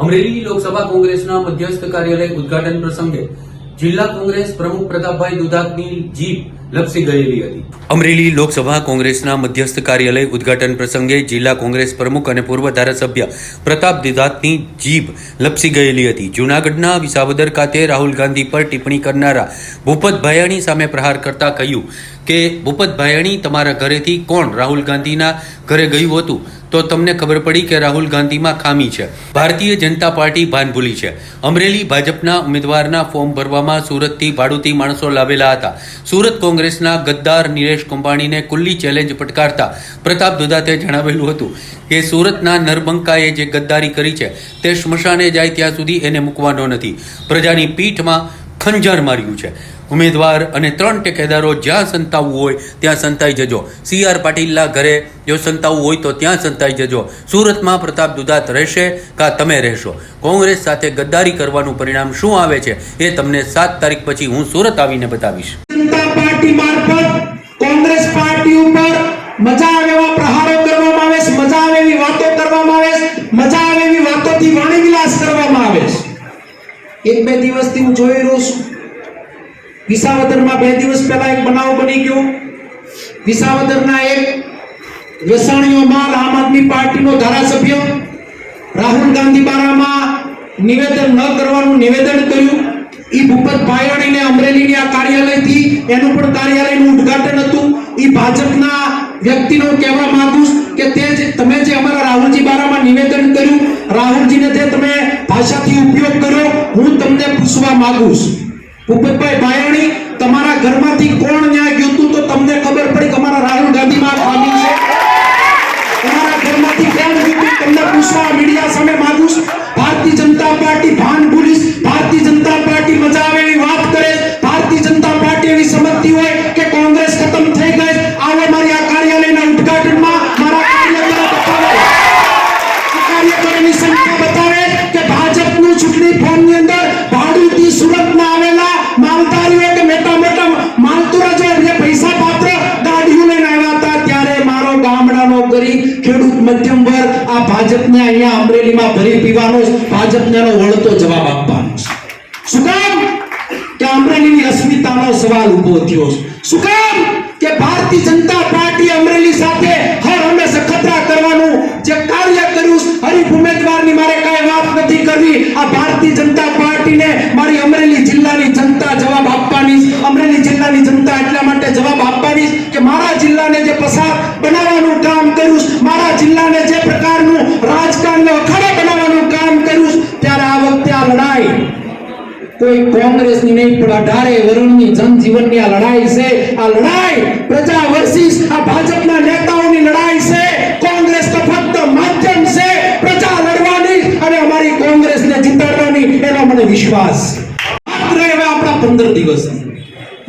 અમરેલી લોકસભા કોંગ્રેસના મધ્યસ્થ કાર્યાલય ઉદ્ઘાટન પ્રસંગે જિલ્લા કોંગ્રેસ પ્રમુખ પ્રતાપભાઈ દુધાતની જીપ લપસી ગયેલી હતી. અમરેલી લોકસભા કોંગ્રેસના મધ્યસ્થ કાર્યાલય ઉદ્ઘાટન પ્રસંગે જિલ્લા કોંગ્રેસ પ્રમુખ અને પૂર્વ ધારાસભ્ય પ્રતાપ દુધાતની જીભ લપસી ગયેલી હતી. જૂનાગઢના વિસાવદર ખાતે રાહુલ ગાંધી પર ટિપ્પણી કરનારા ભૂપત ભાયાણી સામે પ્રહાર કરતા કહ્યું કે, ભૂપત ભાયાણી, તમારા ઘરેથી કોણ રાહુલ ગાંધીના ઘરે ગયું હતું? તો તમને ખબર પડી કે રાહુલ ગાંધીમાં ખામી છે. ભારતીય જનતા પાર્ટી ભાન ભૂલી છે. અમરેલી ભાજપના ઉમેદવારના ફોર્મ ભરવામાં સુરતથી ભાડુતી માણસો લાવેલા હતા. સુરત કોંગ્રેસના ગદ્દાર નિલેશ કુંભાણીને કુલ્લી ચેલેન્જ પટકારતા પ્રતાપ દુધાતે જણાવેલું હતું કે સુરતના નરબંકાએ જે ગદ્દારી કરી છે તે સ્મશાને જાય ત્યાં સુધી એને મૂકવાનો નથી. પ્રજાની પીઠમાં ખંજર માર્યું છે. ઉમેદવાર અને ત્રણ ટેકેદારો જ્યાં સંતાવવું હોય ત્યાં સંતાઈ જજો. સી આર પાટીલના ઘરે જો સંતાવવું હોય તો ત્યાં સંતાઈ જજો. સુરતમાં પ્રતાપ દુધાત રહેશે કા તમે રહેશો? કોંગ્રેસ સાથે ગદ્દારી કરવાનું પરિણામ શું આવે છે એ તમને સાત તારીખ પછી હું સુરત આવીને બતાવીશ. મારફત કોંગ્રેસ પાર્ટી ઉપર મજા આવે એવા પ્રહારો કરવામાં આવે છે, મજા આવે એવી વાતો કરવામાં આવે છે, મજા આવે એવી વાતોથી વાણી વિલાસ કરવામાં આવે છે. એક બે દિવસથી હું જોઈ રહ્યો છું. વિસાવદરમાં બે દિવસ પહેલા એક બનાવ બની ગયો. વિસાવદરના એક વેસાણીઓ માલ આમ આદમી પાર્ટીનો ધારાસભ્ય રાહુલ ગાંધી બારામાં નિવેદન ન કરવાનું નિવેદન કર્યું. ઈ ભૂપત ભાયણીને અમરેલીની આ કાર્યાલયથી એનું પણ કાર્યાલયનું ઉદ્ઘાટન હતું. ઈ ભાજપના વ્યક્તિનો કહેવા માંગુ કે તે જે, તમે જે અમારા રાહુલજી બારામાં નિવેદન કર્યું, રાહુલજીને જે તમે ભાષાથી ઉપયોગ કર્યો હું તમને પૂછવા માંગુ છું ભૂપતભાઈ ભાયણી, તમારા ઘરમાંથી કોણ ચૂંટણી ભાડી થી સુરતમાં આવેલા માલધારીઓ કે મોટા મોટા માલતુરા જે જે પૈસા પાત્ર ગાડીઓ લઈને આવ્યા હતા, ત્યારે મારો ગામડાનો ગરીબ ખેડૂત મધ્યમ વર્ગ આ ભાજપને અહીંયા અમરેલીમાં ભરી પીવાનો ભાજપને એનો વળતો જવાબ આપવાનો શું કામ? કે અમરેલીની અસ્મિતાનો સવાલ ઊભો થયો શું કામ? કે ભારતીય જનતા પાર્ટી અમરેલી સાથે હર હંમેશા ખતરા કરવાનું જે કાર્ય કર્યું હરીફ ઉમેદવારની મારે કાંઈ કરવી આ ભારતીય જનતા પાર્ટીને મારી અમરેલી જિલ્લાની જનતા જવાબ આપવાની અમરેલી જિલ્લાની જનતા એટલા માટે જવાબ આપવાની કે મારા જિલ્લાને જે પસાર બનાવવાનું કામ કર્યું મારા જિલ્લાને જે પ્રકારનું રાજકારણને અખાડો બનાવવાનું કામ કર્યું ત્યારે આ વખતે આ લડાઈ કોઈ કોંગ્રેસની નહીં, પણ અઢારે વરુણની જનજીવનની આ લડાઈ છે. આ લડાઈ પ્રજા વર્સિસ આ ભાજપના નેતાઓની લડાઈ છે, કોંગ્રેસ તો ફક્ત માધ્યમ છે પ્રજા લડવાની અને અમારી કોંગ્રેસને જીતાડવાની એનો મને વિશ્વાસ માત્ર હવે આપણા 15 દિવસ.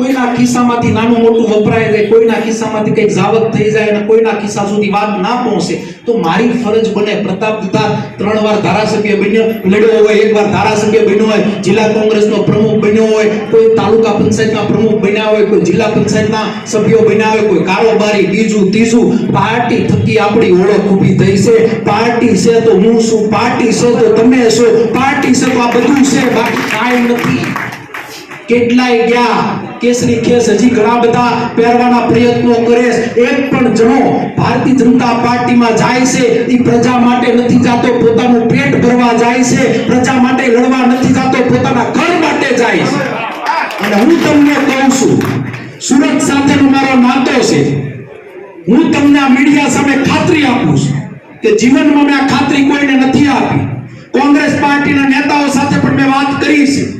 કોઈના ખિસ્સામાંથી નાનું મોટું વપરાય જાય કોઈના ખિસ્સામાંથી કંઈક જાવક થઈ જાય અને કોઈના ખિસ્સા સુધી વાત ના પહોંચે, તો મારી ફરજ બને પ્રતાપ દુતા ત્રણ વાર ધારાસભ્ય બન્યો, લડ્યો હોય, એક વાર ધારાસભ્ય બન્યો હોય, જિલ્લા કોંગ્રેસનો પ્રમુખ બન્યો હોય, કોઈ તાલુકા પંચાયતના પ્રમુખ બન્યા હોય, કોઈ જિલ્લા પંચાયતના સભ્યો બન્યા હોય, કોઈ કારોબારી, બીજું, ત્રીજું, પાર્ટી થકી આપણી ઓળખ ઊભી થઈ છે. પાર્ટી છે તો હું છું, પાર્ટી છે તો તમે છો, પાર્ટી છે તો આ બધું છે, બાકી કાંઈ નથી. કેટલાય ગયા? કેસરી કેસ હજી ઘણા બધા પહેરવાના પ્રયત્નો કરે. એક પણ જણો ભારતીય જનતા પાર્ટીમાં જાય છે. એ પ્રજા માટે નથી જાતો, પોતાનું પેટ ભરવા જાય છે. પ્રજા માટે લડવા નથી જાતો, પોતાના ઘર માટે જાય છે. અને હું તમને કહું છું, સુરત સાથેનો મારો નાતો છે. હું તમને મીડિયા સામે ખાતરી આપું છું કે જીવનમાં મેં આ ખાતરી કોઈને નથી આપી. કોંગ્રેસ પાર્ટીના નેતાઓ સાથે પણ મેં વાત કરી છે.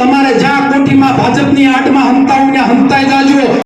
તમારે જ્યાં કોઠીમાં ભાજપની આડમાં હંતાઓને હંતાઈ જાજો.